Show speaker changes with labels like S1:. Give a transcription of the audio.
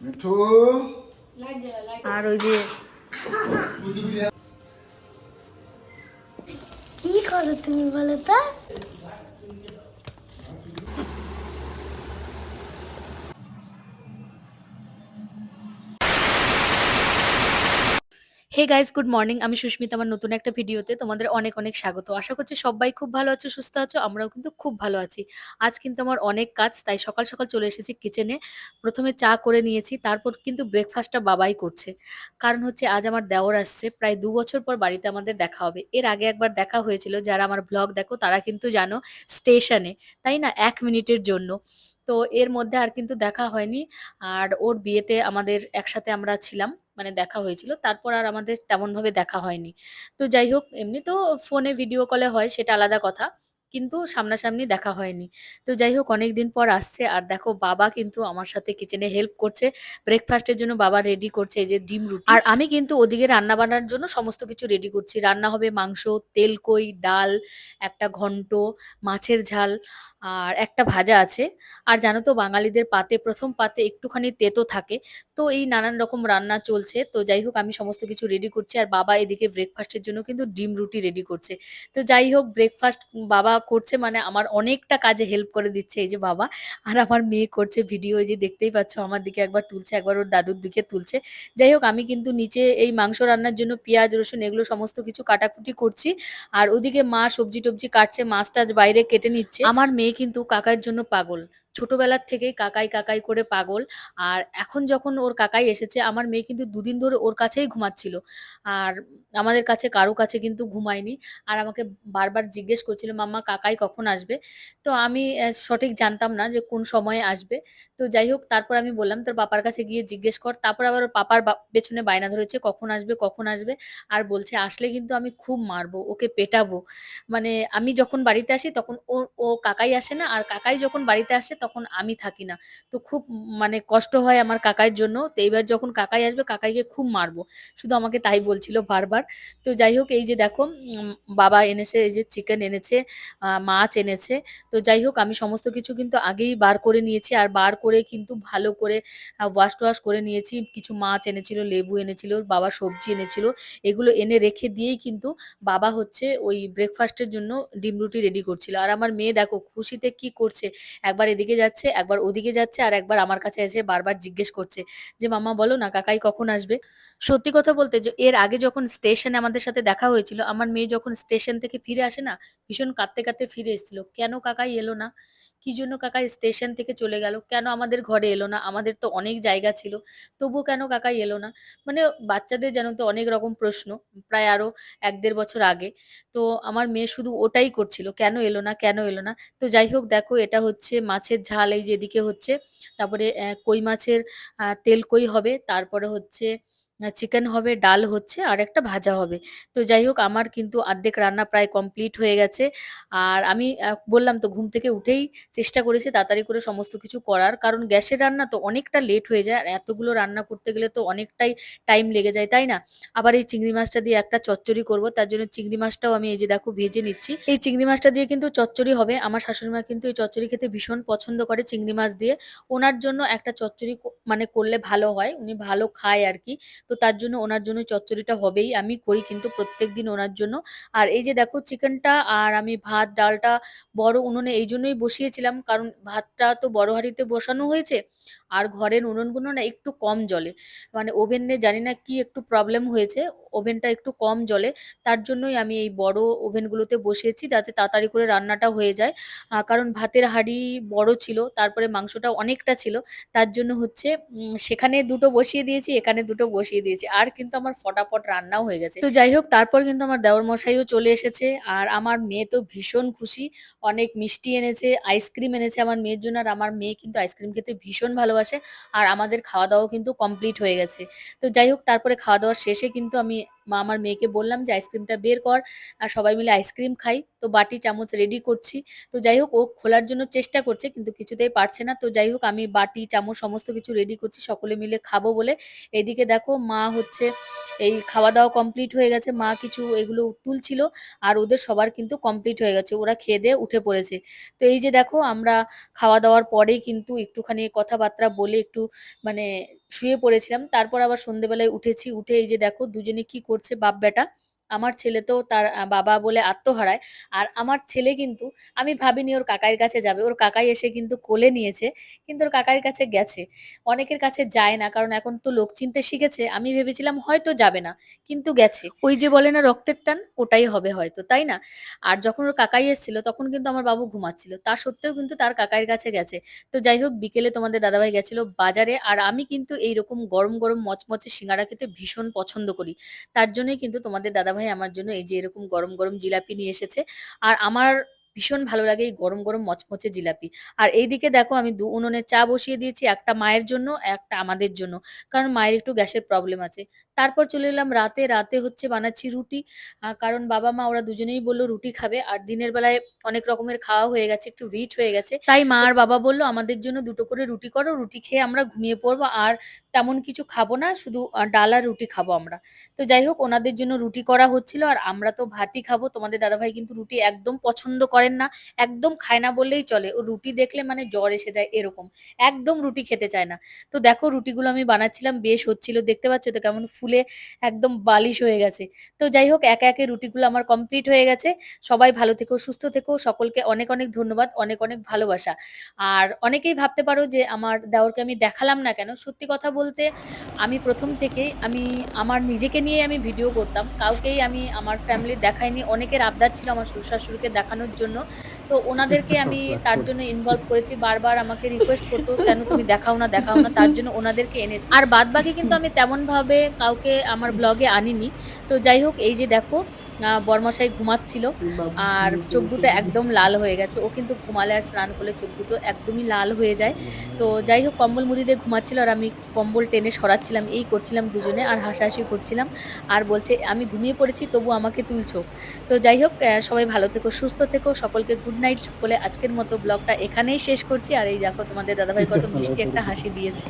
S1: মিঠু?
S2: আর ওই যে
S3: কি করো তুমি বলো তো?
S2: হে গাইস গুড মর্নিং আমি সুস্মিতা, আমার নতুন একটা ভিডিওতে তোমাদের অনেক অনেক স্বাগত। আশা করছি সবাই খুব ভালো আছো, সুস্থ আছো, আমরাও কিন্তু খুব ভালো আছি। আজ কিন্তু আমার অনেক কাজ, তাই সকাল সকাল চলে এসেছি কিচেনে প্রথমে চা করে নিয়েছি, তারপর কিন্তু ব্রেকফাস্টটা বাবাই করছে। কারণ হচ্ছে আজ আমার দেওর আসছে, প্রায় দু বছর পর বাড়িতে আমাদের দেখা হবে। এর আগে একবার দেখা হয়েছিল, যারা আমার ব্লগ দেখো, তারা কিন্তু জানো স্টেশনে তাই না? এক মিনিটের জন্য। তো এর মধ্যে আর কিন্তু দেখা হয়নি। আর ওর বিয়েতে আমাদের একসাথে আমরা ছিলাম। মানে দেখা হয়েছিল। তারপর আর আমাদের তেমনভাবে দেখা হয়নি। তো যাই হোক এমনি তো ফোনে ভিডিও কলে হয়, সেটা আলাদা কথা। কিন্তু সামনাসামনি দেখা হয়নি। তো যাই হোক অনেক দিন পর আসছে। আর দেখো বাবা কিন্তু আমার সাথে কিচেনে হেল্প করছে। ব্রেকফাস্টের জন্য বাবা রেডি করছে এই যে ডিম রুটি। আর আমি কিন্তু ওদিকে রান্না বান্নার জন্য সমস্ত কিছু রেডি করছি। রান্না হবে মাংস তেলকই ডাল একটা ঘন্ট মাছের ঝাল আর একটা ভাজা আছে। আর জানো তো বাঙালিদের পাতে প্রথম পাতে একটুখানি তেতো থাকে। তো এই নানান রকম রান্না চলছে। তো যাই হোক আমি সমস্ত কিছু রেডি করছি। আর বাবা এদিকে ব্রেকফাস্টের জন্য কিন্তু ডিম রুটি রেডি করছে। তো যাই হোক ব্রেকফাস্ট বাবা করছে মানে আমার অনেকটা কাজে হেল্প করে দিচ্ছে এই যে বাবা। আর আমার মেয়ে করছে ভিডিও এই যে দেখতেই পাচ্ছ আমার দিকে একবার তুলছে, একবার ওর দাদুর দিকে তুলছে। যাই হোক, আমি কিন্তু নিচে এই মাংস রান্নার জন্য পেঁয়াজ, রসুন এগুলো সমস্ত কিছু কাটাকুটি করছি। আর ওদিকে মা সবজি টবজি কাটছে মাছ টাছ বাইরে কেটে নিচ্ছে। আমার মেয়ে কিন্তু কাকার জন্য পাগল। ছোটবেলার থেকেই কাকাই কাকাই করে পাগল। আর এখন যখন ওর কাকাই এসেছে, আমার মেয়ে কিন্তু দুদিন ধরে ওর কাছেই ঘুমাচ্ছিল। আর আমাদের কাছে কারও কাছে কিন্তু ঘুমায়নি। আর আমাকে বারবার জিজ্ঞেস করছিল, মাম্মা, কাকাই কখন আসবে? তো আমি সঠিক জানতাম না যে কোন সময়ে আসবে। তো যাই হোক, তারপর আমি বললাম, তোর পাপার কাছে গিয়ে জিজ্ঞেস কর। তারপর আবার ওর পাপার পেছনে বায়না ধরেছে, কখন আসবে কখন আসবে? আর বলছে, আসলে কিন্তু আমি খুব মারবো, ওকে পেটাবো। মানে আমি যখন বাড়িতে আসি, তখন ও ও কাকাই আসে না। আর কাকাই যখন বাড়িতে আসে, তখন আমি থাকি না। তো খুব মানে কষ্ট হয় আমার কাকাইয়ের জন্য। তো এইবার যখন কাকাই আসবে, কাকাইকে খুব মারবো। শুধু আমাকে তাই বলছিল বারবার। তো যাই হোক, এই যে দেখো বাবা এনেছে, এই যে চিকেন এনেছে মাছ এনেছে। তো যাই হোক, আমি সমস্ত কিছু কিন্তু আগেই বার করে নিয়েছি। আর বার করে কিন্তু ভালো করে ওয়াশ টোয়াশ করে নিয়েছি। কিছু মাছ এনেছিল, লেবু এনেছিল বাবা সবজি এনেছিল। এগুলো এনে রেখে দিয়েই কিন্তু বাবা হচ্ছে ওই ব্রেকফাস্টের জন্য ডিম রুটি রেডি করছিল। আর আমার মেয়ে দেখো, খুশিতে কি করছে? একবার এদিকে যাচ্ছে, একবার ওদিকে যাচ্ছে আর একবার আমার কাছে এসে বারবার জিজ্ঞেস করছে যে মামা বলো না, কাকাই কখন আসবে? সত্যি কথা বলতে যে, এর আগে যখন স্টেশনে আমাদের সাথে দেখা হয়েছিল, আমার মেয়ে যখন স্টেশন থেকে ফিরে আসে না, ভীষণ কাঁদতে কাঁদতে ফিরে এসেছিল, কেন কাকাই এলো না? কি জন্য কাকাই স্টেশন থেকে চলে গেল? কেন আমাদের ঘরে এলো না? আমাদের তো অনেক জায়গা ছিল, তবুও কেন কাকাই এলো না? মানে বাচ্চাদের যেন তো অনেক রকম প্রশ্ন, প্রায় আরও এক দেড় বছর আগে। তো আমার মেয়ে শুধু ওটাই করছিল, কেন এলো না? কেন এলো না? তো যাই হোক, দেখো এটা হচ্ছে মাছের ঝাল এই যেদিকে হচ্ছে। তারপরে কই মাছের তেল কই হবে? তারপরে হচ্ছে চিকেন হবে, ডাল হচ্ছে, আর একটা ভাজা হবে। তো যাই হোক, আমার কিন্তু অর্ধেক রান্না প্রায় কমপ্লিট হয়ে গেছে। আর আমি বললাম তো ঘুম থেকে উঠেই চেষ্টা করেছি তাড়াতাড়ি করে সমস্ত কিছু করার। কারণ গ্যাসের রান্না তো অনেকটা লেট হয়ে যায়, আর এতগুলো রান্না করতে গেলে তো অনেকটাই টাইম লেগে যায়, তাই না? আবার এই চিংড়ি মাছটা দিয়ে একটা চচ্চড়ি করব, তার জন্য চিংড়ি মাছটাও আমি এই যে দেখো ভেজে নিচ্ছি। এই চিংড়ি মাছটা দিয়ে কিন্তু চচ্চড়ি হবে। আমার শাশুড়ি মা কিন্তু এই চচ্চড়ি খেতে ভীষণ পছন্দ করে চিংড়ি মাছ দিয়ে। ওনার জন্য একটা চচ্চড়ি মানে করলে ভালো হয়, উনি ভালো খায় আর কি। তো তার জন্য ওনার জন্য চচ্চড়িটা হবেই। আমি করি কিন্তু প্রত্যেক দিন ওনার জন্য। আর এই যে দেখো চিকেনটা আর আমি ভাত, ডালটা বড় উনুনে এই জন্যই বসিয়েছিলাম। কারণ ভাতটা তো বড় হাঁড়িতে বসানো হয়েছে। আর ঘরের উনুনগুলো না একটু কম জলে মানে ওভেনে জানি না কি একটু প্রবলেম হয়েছে। ওভেনটা একটু কম জলে তার জন্যই আমি এই বড় ওভেনগুলোতে বসিয়েছি যাতে তাড়াতাড়ি করে রান্নাটা হয়ে যায়। কারণ ভাতের হাঁড়ি বড় ছিল, তারপরে মাংসটা অনেকটা ছিল। তার জন্য হচ্ছে সেখানে দুটো বসিয়ে দিয়েছি, এখানে দুটো বসিয়ে দিয়েছি। আর কিন্তু আমার ফটাফট রান্নাও হয়ে গেছে। তো যাই হোক, তারপর কিন্তু আমার দেওর মশাইও চলে এসেছে। আর আমার মেয়ে তো ভীষণ খুশি। অনেক মিষ্টি এনেছে আইসক্রিম এনেছে আমার মেয়ের জন্য। আর আমার মেয়ে কিন্তু আইসক্রিম খেতে ভীষণ ভালোবাসে, আর আমাদের খাওয়া দাওয়াও কিন্তু কমপ্লিট হয়ে গেছে। তো যাই হোক, তারপরে খাওয়া দাওয়ার শেষে কিন্তু আমি মা আমার মেয়েকে বললাম যে আইসক্রিমটা বের কর, আর সবাই মিলে আইসক্রিম খাই। তো বাটি, চামচ রেডি করছি। তো যাই হোক, ও খোলার জন্য চেষ্টা করছে, কিন্তু কিছুতেই পারছে না। তো যাই হোক, আমি বাটি, চামচ সমস্ত কিছু রেডি করছি, সকলে মিলে খাব বলে। এদিকে দেখো, মা হচ্ছে এই খাওয়া দাওয়া কমপ্লিট হয়ে গেছে। মা কিছু এগুলো তুলছিল, আর ওদের সবার কিন্তু কমপ্লিট হয়ে গেছে। ওরা খেয়ে দিয়ে উঠে পড়েছে। তো এই যে দেখো, আমরা খাওয়া দাওয়ার পরেই কিন্তু একটুখানি কথাবার্তা বলে একটু মানে শুয়ে পড়েছিলাম। তারপর আবার সন্ধ্যেবেলায় উঠেছি। উঠে এই যে দেখো দুজনে কি করছে বাপ বেটা আমার ছেলে তো তার বাবা বলে আত্মহারায়। আর আমার ছেলে কিন্তু, আমি ভাবিনি ওর কাকাইয়ের কাছে যাবে। ওর কাকাই এসে কিন্তু কোলে নিয়েছে, কিন্তু ওর কাকাইয়ের কাছে গেছে। অনেকের কাছে যায় না, কারণ এখন তো লোক চিনতে শিখেছে। আমি ভেবেছিলাম হয়তো যাবে না, কিন্তু গেছে। ওই যে বলে না, রক্তের টান, ওটাই হবে হয়তো, তাই না? আর যখন ওর কাকাই এসেছিল, তখন কিন্তু আমার বাবু ঘুমাচ্ছিল। তা সত্ত্বেও কিন্তু তার কাকাইয়ের কাছে গেছে। তো যাই হোক, বিকেলে তোমাদের দাদাভাই গেছিল বাজারে, আর আমি কিন্তু এইরকম গরম গরম মচমচে সিঙ্গারা খেতে ভীষণ পছন্দ করি। তার জন্যই কিন্তু তোমাদের দাদাভাই আমার জন্য এই যে এরকম গরম গরম জিলাপি নিয়ে এসেছে। আর আমার ভীষণ ভালো লাগে এই গরম গরম মচমচে জিলাপি। আর এইদিকে দেখো আমি দু উনুনে চা বসিয়ে দিয়েছি, একটা মায়ের জন্য, একটা আমাদের জন্য। কারণ মায়ের একটু গ্যাসের প্রবলেম আছে। তারপর চলে এলাম রাতে রাতে হচ্ছে বানাচ্ছি রুটি। কারণ বাবা মা ওরা দুজনেই বলল রুটি খাবে। আর দিনের বেলায় অনেক রকমের খাওয়া হয়ে গেছে, একটু রিচ হয়ে গেছে। তাই মা আর বাবা বলল, আমাদের জন্য দুটো করে রুটি করো, রুটি খেয়ে আমরা ঘুমিয়ে পড়ব। আর তেমন কিছু খাব না, শুধু ডাল আর রুটি খাব আমরা। তো যাই হোক, ওনাদের জন্য রুটি করা হচ্ছিল। আর আমরা তো ভাতই খাব। তোমাদের দাদাভাই কিন্তু রুটি একদম পছন্দ করেন না, একদম খায় না বললেই চলে। ও রুটি দেখলে মানে জ্বর এসে যায় এরকম। একদম রুটি খেতে চায় না। তো দেখো রুটিগুলো আমি বানাচ্ছিলাম, বেশ হচ্ছিল। দেখতে পাচ্ছ তো কেমন ফুলে একদম বালিশ হয়ে গেছে। তো যাই হোক, একে একে রুটিগুলো আমার কমপ্লিট হয়ে গেছে। সবাই ভালো থেকো, সুস্থ থেকো। সকলকে অনেক অনেক ধন্যবাদ, অনেক অনেক ভালোবাসা। আর অনেকেই ভাবতে পারো যে আমার দেওরকে আমি দেখালাম না কেন? সত্যি কথা বলতে আমি প্রথম থেকেই আমি আমার নিজেকে নিয়ে আমি ভিডিও করতাম। কাউকেই আমি আমার ফ্যামিলির দেখাইনি। অনেকের আবদার ছিল আমার শ্বশুর শাশুড়িকে দেখানোর জন্য। তো ওনাদেরকে আমি তার জন্য ইনভলভ করেছি বারবার আমাকে রিকোয়েস্ট করতো কেন তুমি দেখাও না দেখাও না? তার জন্য ওনাদেরকে এনেছি। আর বাদ বাকি কিন্তু আমি তেমন ভাবে কাউকে আমার ব্লগে আনিনি। তো যাই হোক এই যে দেখো বর্মশাই ঘুমাচ্ছিল আর চোখ দুটো একদম লাল হয়ে গেছে। ও কিন্তু ঘুমালে আর স্নান করলে চোখ দুটো একদমই লাল হয়ে যায়। তো যাই হোক কম্বল মুড়ি দিয়ে ঘুমাচ্ছিল আর আমি কম্বল টেনে সরাচ্ছিলাম এই করছিলাম দুজনে আর হাসাহাসি করছিলাম। আর বলছে আমি ঘুমিয়ে পড়েছি তবু আমাকে তুলছো। তো যাই হোক আহ, সবাই ভালো থেকো সুস্থ থেকো সকলকে গুড নাইট বলে আজকের মতো ব্লগটা এখানেই শেষ করছি। আর এই দেখো তোমাদের দাদাভাই কত মিষ্টি একটা হাসি দিয়েছে।